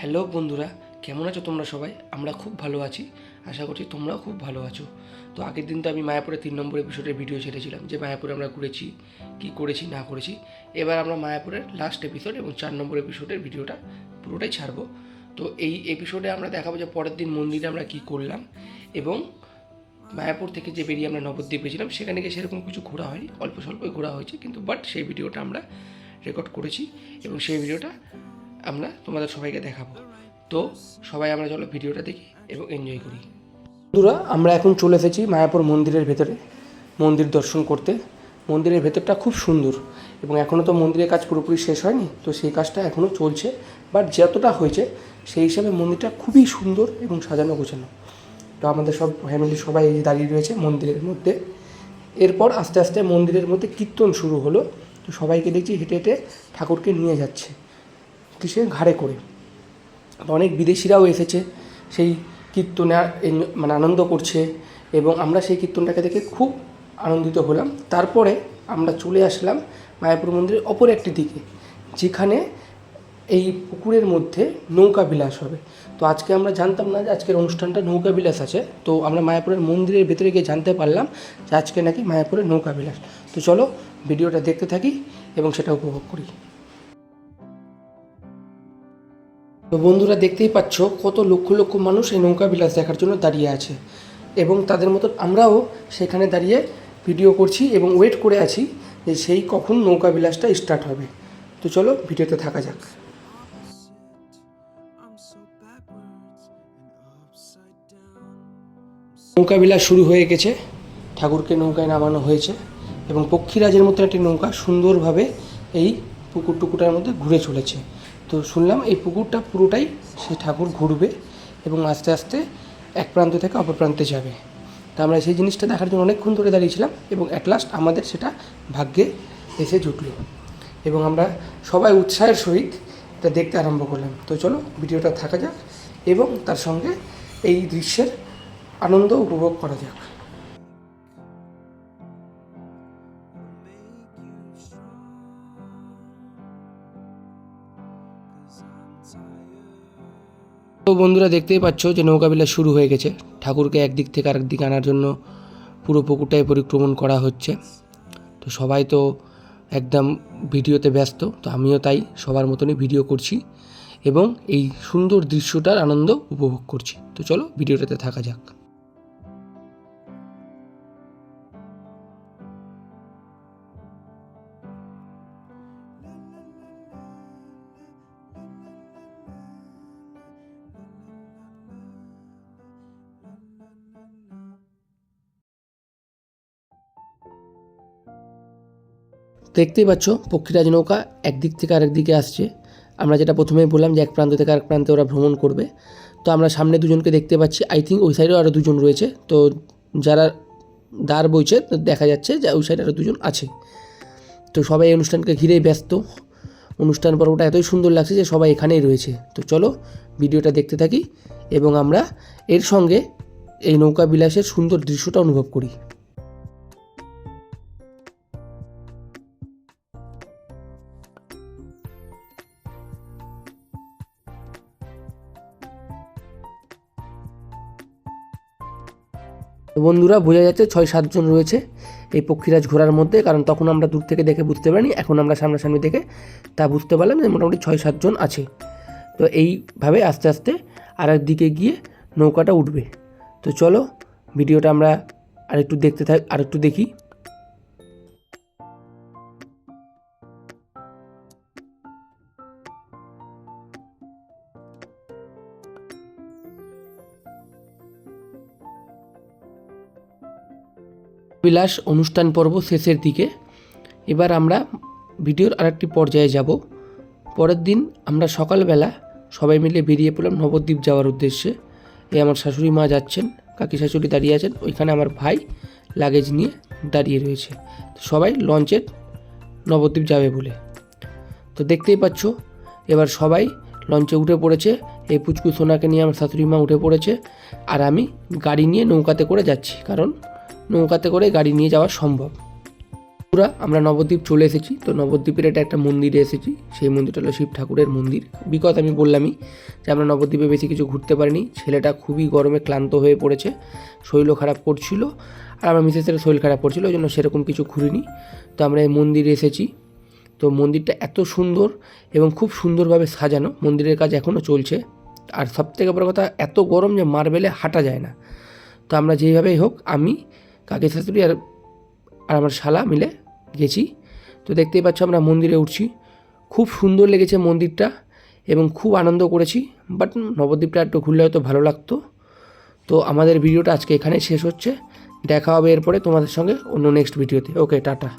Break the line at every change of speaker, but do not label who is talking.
Hello বন্ধুরা, কেমন আছো তোমরা সবাই? আমরা খুব ভালো আছি। আশা করছি তোমরাও খুব ভালো আছো। তো আগের দিন তো আমি মায়াপুরে তিন নম্বর এপিসোডের ভিডিও ছেড়েছিলাম, যে মায়াপুরে আমরা ঘুরেছি, কী করেছি, না করেছি। এবার আমরা মায়াপুরের লাস্ট এপিসোড এবং চার নম্বর এপিসোডের ভিডিওটা পুরোটাই ছাড়বো। তো এই এপিসোডে আমরা দেখাবো যে পরের দিন মন্দিরে আমরা কী করলাম এবং মায়াপুর থেকে যে বেরিয়ে আমরা নবদ্বীপে ছিলাম সেখানে গিয়ে সেরকম কিছু ঘোরা হয়নি। অল্প স্বল্পই ঘোরা হয়েছে, কিন্তু বাট সেই ভিডিওটা আমরা রেকর্ড করেছি এবং সেই ভিডিওটা আমরা তোমাদের সবাইকে দেখাবো। তো সবাই আমরা চলো ভিডিওটা দেখি এবং এনজয় করি। বন্ধুরা, আমরা এখন চলে এসেছি মায়াপুর মন্দিরের ভেতরে, মন্দির দর্শন করতে। মন্দিরের ভেতরটা খুব সুন্দর এবং এখনও তো মন্দিরের কাজ পুরোপুরি শেষ হয়নি, তো সেই কাজটা এখনও চলছে। বাট যতটা হয়েছে, সেই হিসাবে মন্দিরটা খুবই সুন্দর এবং সাজানো গোছানো। তো আমাদের সব ফ্যামিলি সবাই দাঁড়িয়ে রয়েছে মন্দিরের মধ্যে। এরপর আস্তে আস্তে মন্দিরের মধ্যে কীর্তন শুরু হলো। তো সবাইকে দেখছি হেঁটে হেঁটে ঠাকুরকে নিয়ে যাচ্ছে। কিসে ঘাড়ে করে? অনেক বিদেশিরাও এসেছে, সেই কীর্তনে মানে আনন্দ করছে এবং আমরা সেই কীর্তনটাকে দেখে খুব আনন্দিত হলাম। তারপরে আমরা চলে আসলাম মায়াপুর মন্দিরের অপর একটি দিকে, যেখানে এই পুকুরের মধ্যে নৌকা বিলাস হবে। তো আজকে আমরা জানতাম না যে আজকের অনুষ্ঠানটা নৌকা বিলাস আছে। তো আমরা মায়াপুরের মন্দিরের ভেতরে গিয়ে জানতে পারলাম যে আজকে নাকি মায়াপুরের নৌকা বিলাস। তো চলো ভিডিওটা দেখতে থাকি এবং সেটা উপভোগ করি। তো বন্ধুরা দেখতেই পাচ্ছ কত লক্ষ লক্ষ মানুষ এই নৌকা বিলাস দেখার জন্য দাঁড়িয়ে আছে। এবং তাদের মতন আমরাও সেখানে দাঁড়িয়ে ভিডিও করছি এবং ওয়েট করে আছি যে সেই কখন নৌকা বিলাসটা স্টার্ট হবে। তো চলো ভিডিওতে থাকা যাক। নৌকা বিলাস শুরু হয়ে গেছে। ঠাকুরকে নৌকায় নামানো হয়েছে এবং পক্ষীরাজের মতো একটি নৌকা সুন্দরভাবে এই পুকুর টুকুটার মধ্যে ঘুরে চলেছে। তো শুনলাম এই পুকুরটা পুরোটাই সে ঠাকুর ঘুরবে এবং আস্তে আস্তে এক প্রান্ত থেকে অপর প্রান্তে যাবে। তা আমরা সেই জিনিসটা দেখার জন্য অনেকক্ষণ ধরে দাঁড়িয়েছিলাম এবং অ্যাট লাস্ট আমাদের সেটা ভাগ্যে এসে জুটলো এবং আমরা সবাই উৎসাহের সহিত এটা দেখতে আরম্ভ করলাম। তো চলো ভিডিওটা থাকা যাক এবং তার সঙ্গে এই দৃশ্যের আনন্দ উপভোগ করা যাক। তো বন্ধুরা দেখতেই পাচ্ছ যে নৌকাবিলা শুরু হয়ে গেছে। ঠাকুরকে একদিক থেকে আরেক দিক আনার জন্য পুরো পুকুরটাই পরিক্রমণ করা হচ্ছে। তো সবাই তো একদম ভিডিওতে ব্যস্ত, তো আমিও তাই সবার মতনই ভিডিও করছি এবং এই সুন্দর দৃশ্যটার আনন্দ উপভোগ করছি। তো চলো ভিডিওটাতে থাকা যাক। দেখতেই পাচ্ছ পক্ষীরাজ নৌকা একদিক থেকে আরেক দিকে আসছে। আমরা যেটা প্রথমেই বললাম যে এক প্রান্ত থেকে আরেক প্রান্তে ওরা ভ্রমণ করবে। তো আমরা সামনে দুজনকে দেখতে পাচ্ছি। আই থিঙ্ক ওই সাইডেও আরও দুজন রয়েছে। তো যারা দাঁড় বইছে দেখা যাচ্ছে যে ওই সাইডে আরও দুজন আছে। তো সবাই এই অনুষ্ঠানকে ঘিরেই ব্যস্ত। অনুষ্ঠান পর্বটা এতই সুন্দর লাগছে যে সবাই এখানেই রয়েছে। তো চলো ভিডিওটা দেখতে থাকি এবং আমরা এর সঙ্গে এই নৌকা বিলাসের সুন্দর দৃশ্যটা অনুভব করি। বন্ধুরা বোঝা যাচ্ছে ছয় সাতজন রয়েছে এই পক্ষীরাজ ঘোরার মধ্যে, কারণ তখন আমরা দূর থেকে দেখে বুঝতে পারিনি, এখন আমরা সামনাসামনি দেখে তা বুঝতে পারলাম যে মোটামুটি ছয় সাতজন আছে। তো এইভাবে আস্তে আস্তে আর দিকে গিয়ে নৌকাটা উঠবে। তো চলো, ভিডিওটা আমরা আর একটু দেখতে থাক, আরেকটু দেখি। বিলাস অনুষ্ঠান পর্ব শেষের দিকে। এবার আমরা ভিডিওর আরেকটি পর্যায়ে যাব। পরের দিন আমরা সকালবেলা সবাই মিলে বেরিয়ে পড়লাম নবদ্বীপ যাওয়ার উদ্দেশ্যে। এই আমার শাশুড়ি মা যাচ্ছেন, কাকি শাশুড়ি দাঁড়িয়ে আছেন, ওইখানে আমার ভাই লাগেজ নিয়ে দাঁড়িয়ে রয়েছে। সবাই লঞ্চে নবদ্বীপ যাবে বলে। তো দেখতেই পাচ্ছ, এবার সবাই লঞ্চে উঠে পড়েছে। এই পুচকু সোনাকে নিয়ে আমার শাশুড়ি মা উঠে পড়েছে। আর আমি গাড়ি নিয়ে নৌকাতে করে যাচ্ছি, কারণ নৌকাতে করে গাড়ি নিয়ে যাওয়া সম্ভব। পুরা আমরা নবদ্বীপ চলে এসেছি, তো নবদ্বীপের এটা একটা মন্দিরে এসেছি। সেই মন্দিরটা হলো শিব ঠাকুরের মন্দির। বিকজ আমি বললামই যে আমরা নবদ্বীপে বেশি কিছু ঘুরতে পারিনি। ছেলেটা খুবই গরমে ক্লান্ত হয়ে পড়েছে, শরীরও খারাপ করছিল, আর আমার মিসেসের শরীর খারাপ করছিল, ওই জন্য সেরকম কিছু ঘুরিনি। তো আমরা এই মন্দিরে এসেছি। তো মন্দিরটা এত সুন্দর এবং খুব সুন্দরভাবে সাজানো, মন্দিরের কাজ এখনও চলছে। আর সবথেকে বড় কথা, এত গরম যে মার্বেলে হাঁটা যায় না। তো আমরা যেইভাবেই হোক, আমি কাকি শাশুড়ি আর আর আমার শালা মিলে গেছি। তো দেখতেই পাচ্ছ আমরা মন্দিরে উঠছি। খুব সুন্দর লেগেছে মন্দিরটা এবং খুব আনন্দ করেছি। বাট নবদ্বীপটা একটু ঘুরলে হয়তো ভালো লাগতো। তো আমাদের ভিডিওটা আজকে এখানে শেষ হচ্ছে। দেখা হবে এরপরে তোমাদের সঙ্গে অন্য নেক্সট ভিডিওতে ওকে টাটা।